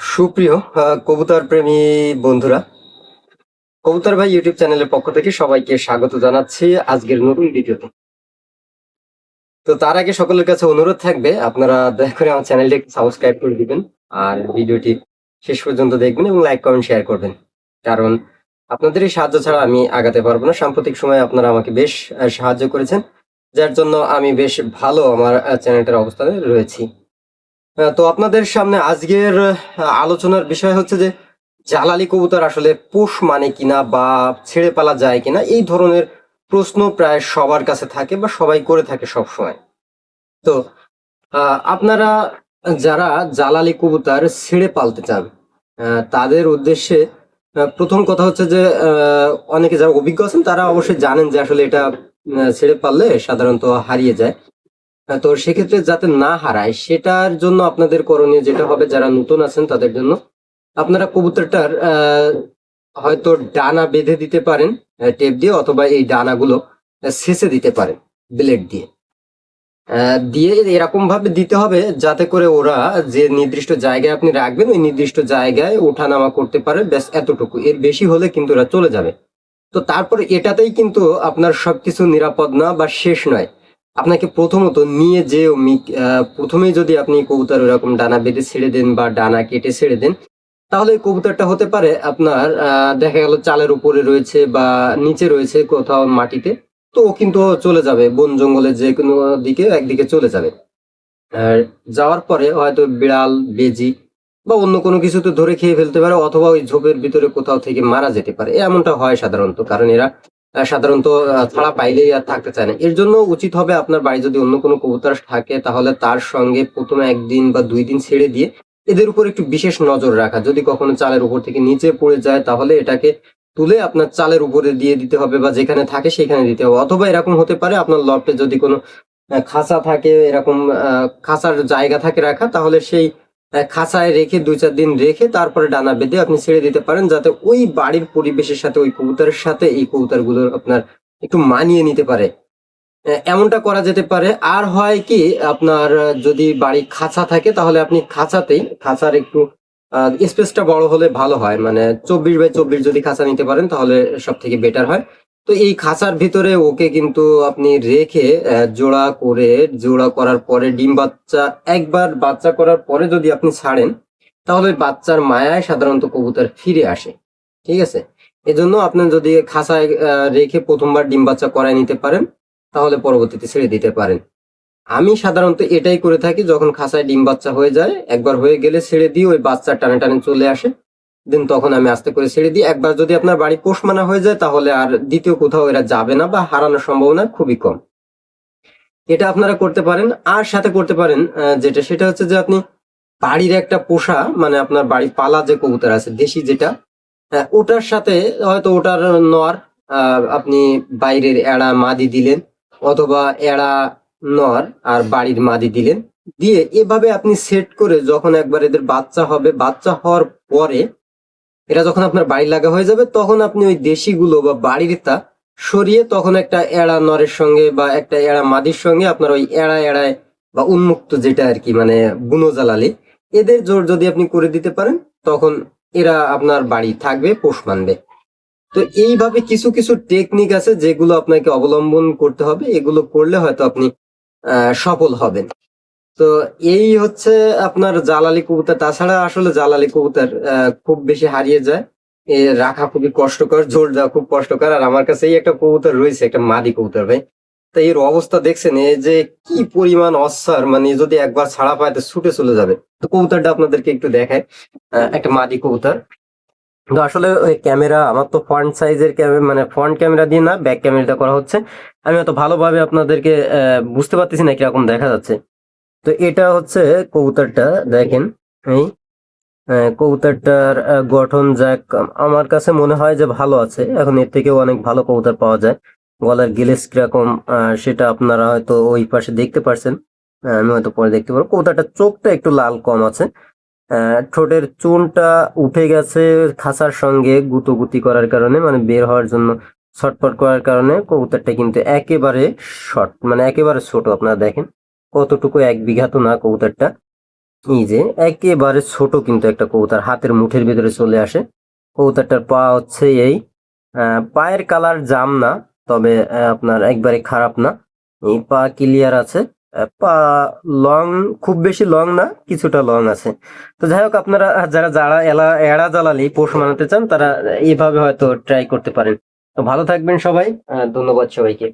সুপ্রিয় কবুতর প্রেমী বন্ধুরা, কবুতর ভাই ইউটিউব চ্যানেলের পক্ষ থেকে সবাইকে স্বাগত জানাচ্ছি আজকের নতুন ভিডিওতে। তো তার আগে সকলের কাছে অনুরোধ থাকবে, আপনারা দয়া করে আমার চ্যানেলটি সাবস্ক্রাইব করে দিবেন আর ভিডিওটি শেষ পর্যন্ত দেখবেন এবং লাইক, কমেন্ট, শেয়ার করবেন। কারণ আপনাদের এই সাহায্য ছাড়া আমি আগাতে পারব না। সাম্প্রতিক সময়ে আপনারা আমাকে বেশ সাহায্য করেছেন, যার জন্য আমি বেশ ভালো আমার চ্যানেলটার অবস্থানে রয়েছি। তো আপনাদের সামনে আজকের আলোচনার বিষয় হচ্ছে যে জালালি কবুতর আসলে পোষ মানে কিনা বা ছেড়ে পালা যায় কিনা, এই ধরনের প্রশ্ন প্রায় সবার কাছে থাকে বা সবাই করে থাকে সব সময় তো আপনারা যারা জালালি কবুতর ছেড়ে পালতে চান তাদের উদ্দেশ্যে প্রথম কথা হচ্ছে যে অনেকে যারা অভিজ্ঞ আছেন তারা অবশ্যই জানেন যে আসলে এটা ছেড়ে পারলে সাধারণত হারিয়ে যায়। তো সেক্ষেত্রে যাতে না হারায়, সেটার জন্য আপনাদের করণীয় যেটা হবে, যারা নতুন আছেন তাদের জন্য, আপনারা কবুতরটার হয়তো ডানা বেঁধে দিতে পারেন টেপ দিয়ে অথবা এই ডানাগুলো ছেঁচে দিতে পারেন, ব্লেড দিয়ে। দিয়ে এরকম ভাবে দিতে হবে যাতে করে ওরা যে নির্দিষ্ট জায়গায় আপনি রাখবেন, ওই নির্দিষ্ট জায়গায় ওঠানামা করতে পারে, ব্যাস এতটুকু। এর বেশি হলে কিন্তু ওরা চলে যাবে। তো তারপরে এটাতেই কিন্তু আপনার সবকিছু নিরাপদ না বা শেষ নয়। আপনাকে প্রথমত নিয়ে যে প্রথমেই যদি আপনি কবুতর এরকম ডানা বেঁধে ছেড়ে দেন বা ডানা কেটে ছেড়ে দেন, তাহলে এই কবুতরটা হতে পারে আপনার দেখা গেল চালের উপরে রয়েছে বা নিচে রয়েছে কোথাও মাটিতে, তো ও কিন্তু চলে যাবে, বন জঙ্গলে যে কোনো দিকে একদিকে চলে যাবে। আর যাওয়ার পরে হয়তো বিড়াল, বেজি বা অন্য কোনো কিছুতে ধরে খেয়ে ফেলতে পারে, অথবা ওই ঝোপের ভিতরে কোথাও থেকে মারা যেতে পারে, এমনটা হয় সাধারণত, কারণ এরা সাধারণত ছাড়া পাইলেই আর থাকতে চায় না। এর জন্য উচিত হবে আপনার বাড়ি যদি অন্য কোনো কবুতর থাকে, তাহলে তার সঙ্গে প্রথমে একদিন বা দুই দিন ছেড়ে দিয়ে এদের উপর একটু বিশেষ নজর রাখা। যদি কখনো চালের উপর থেকে নিচে পড়ে যায়, তাহলে এটাকে তুলে আপনার চালের উপরে দিয়ে দিতে হবে বা যেখানে থাকে সেখানে দিতে হবে। অথবা এরকম হতে পারে আপনার লফটে যদি কোনো খাঁচা থাকে, এরকম খাঁচার জায়গা থাকে রাখা, তাহলে সেই খাঁচায় রেখে দুই চার দিন রেখে তারপরে ডানা বেঁধে আপনি ছেড়ে দিতে পারেন, যাতে ওই বাড়ির পরিবেশের সাথে, ওই কবুতরের সাথে এই কবুতরগুলোর আপনার একটু মানিয়ে নিতে পারে। এমনটা করা যেতে পারে। আর হয় কি, আপনার যদি বাড়ি খাঁচা থাকে, তাহলে আপনি খাঁচাতেই, খাঁচার একটু স্পেসটা বড় হলে ভালো হয়। মানে চব্বিশ বাই চব্বিশ যদি খাঁচা নিতে পারেন, তাহলে সব থেকে বেটার হয়। তো এই খাঁচার ভিতরে ওকে কিন্তু আপনি রেখে জোড়া করে, জোড়া করার পরে, ডিম বাচ্চা, একবার বাচ্চা করার পরে যদি আপনি ছাড়েন, তাহলে বাচ্চার মায়ায় সাধারণত কবুতর ফিরে আসে। ঠিক আছে? এজন্য আপনি যদি খাঁচায় রেখে প্রথমবার ডিম বাচ্চা করায় নিতে পারেন, তাহলে পরবর্তীতে ছেড়ে দিতে পারেন। আমি সাধারণত এটাই করে থাকি, যখন খাঁচায় ডিম বাচ্চা হয়ে যায়, একবার হয়ে গেলে ছেড়ে দিই ওই বাচ্চা টানে টানে চলে আসে। দেন তখন আমি আস্তে করে ছেড়ে দিই। একবার যদি আপনার বাড়ি পোষ মানা হয়ে যায়, তাহলে আর দ্বিতীয় কোথাও এরা যাবে না বা হারানোর সম্ভাবনা খুবই কম। এটা আপনারা করতে পারেন। আর সাথে করতে পারেন যেটা, সেটা হচ্ছে যে আপনি বাড়ির একটা পোষা মানে আপনার বাড়ি পালা যে কবুতর আছে, দেশি যেটা ওটার সাথে হয়তো ওটার নর আপনি বাইরের এড়া মাদি দিলেন, অথবা এড়া নর আর বাড়ির মাদি দিলেন। দিয়ে এভাবে আপনি সেট করে যখন একবার এদের বাচ্চা হবে, বাচ্চা হওয়ার পরে এটা যখন আপনার বাড়ি লাগা হয়ে যাবে, তখন আপনি ওই দেশিগুলো বা বাড়ির তা সরিয়ে তখন একটা এড়া নরের সঙ্গে বা একটা এড়া মাদির সঙ্গে আপনার ওই এড়া এড়ায় বা উন্মুক্ত যেটা আর কি মানে বুনো জ্বালালি, এদের জোর যদি আপনি করে দিতে পারেন, তখন এরা আপনার বাড়ি থাকবে, পোষ মানবে। তো এইভাবে কিছু কিছু টেকনিক আছে যেগুলো আপনাকে অবলম্বন করতে হবে, এগুলো করলে হয়তো আপনি সফল হবেন। তো এই হচ্ছে আপনার জালালি কবুতর। তাছাড়া আসলে জালালি কবুতর খুব বেশি হারিয়ে যায়। এ রাখা খুবই কষ্টকর, জোর দেওয়া খুব কষ্টকর। আর আমার কাছে এই একটা কবুতর রয়েছে, একটা মাদি কবুতর ভাই। তা এর অবস্থা দেখছেন, এই যে কি পরিমাণ অসার মানে যদি একবার ছাড়া পায় তো ছুটে চলে যাবে। তো কবুতরটা আপনাদেরকে একটু দেখায় একটা মাদি কবুতর। তো আসলে ওই ক্যামেরা, আমার তো ফ্রন্ট সাইজের ক্যামেরা মানে ফ্রন্ট ক্যামেরা দিয়ে না ব্যাক ক্যামেরাটা করা হচ্ছে। আমি অত ভালোভাবে আপনাদেরকে বুঝতে পারতেছি না কীরকম দেখা যাচ্ছে। তো এটা হচ্ছে কবুতরটা দেখেন। এই কবুতরটার গঠন যাক আমার কাছে মনে হয় যে ভালো আছে। এখন এর থেকেও অনেক ভালো কবুতর পাওয়া যায়। গলার গিলেস কীরকম সেটা আপনারা হয়তো ওই পাশে দেখতে পারছেন। আমি হয়তো পরে দেখতে পারব। কবুতরটার চোখটা একটু লাল কম আছে। আহ, ঠোঁটের চুনটা উঠে গেছে খাঁচার সঙ্গে গুতোগুতি করার কারণে মানে বের হওয়ার জন্য ছটপট করার কারণে কবুতরটা কিন্তু একেবারে শর্ট মানে একেবারে ছোট আপনারা দেখেন। কতটুকু এক বিঘা তো না কবুতরটা? এই যে, একেবারে ছোট কিন্তু একটা কবুতর, হাতের মুঠের ভিতরে চলে আসে। কবুতরটার পা হচ্ছে এই পায়ের কালার জাম না, তবে আপনার একবারে খারাপ না। এই পা ক্লিয়ার আছে। পা লং খুব বেশি লং না, কিছুটা লং আছে। তো যাই হোক, আপনারা যারা যারা এলা, এড়া জ্বালালি পোষ মানাতে চান, তারা এইভাবে হয়তো ট্রাই করতে পারেন। তো ভালো থাকবেন সবাই ধন্যবাদ সবাইকে।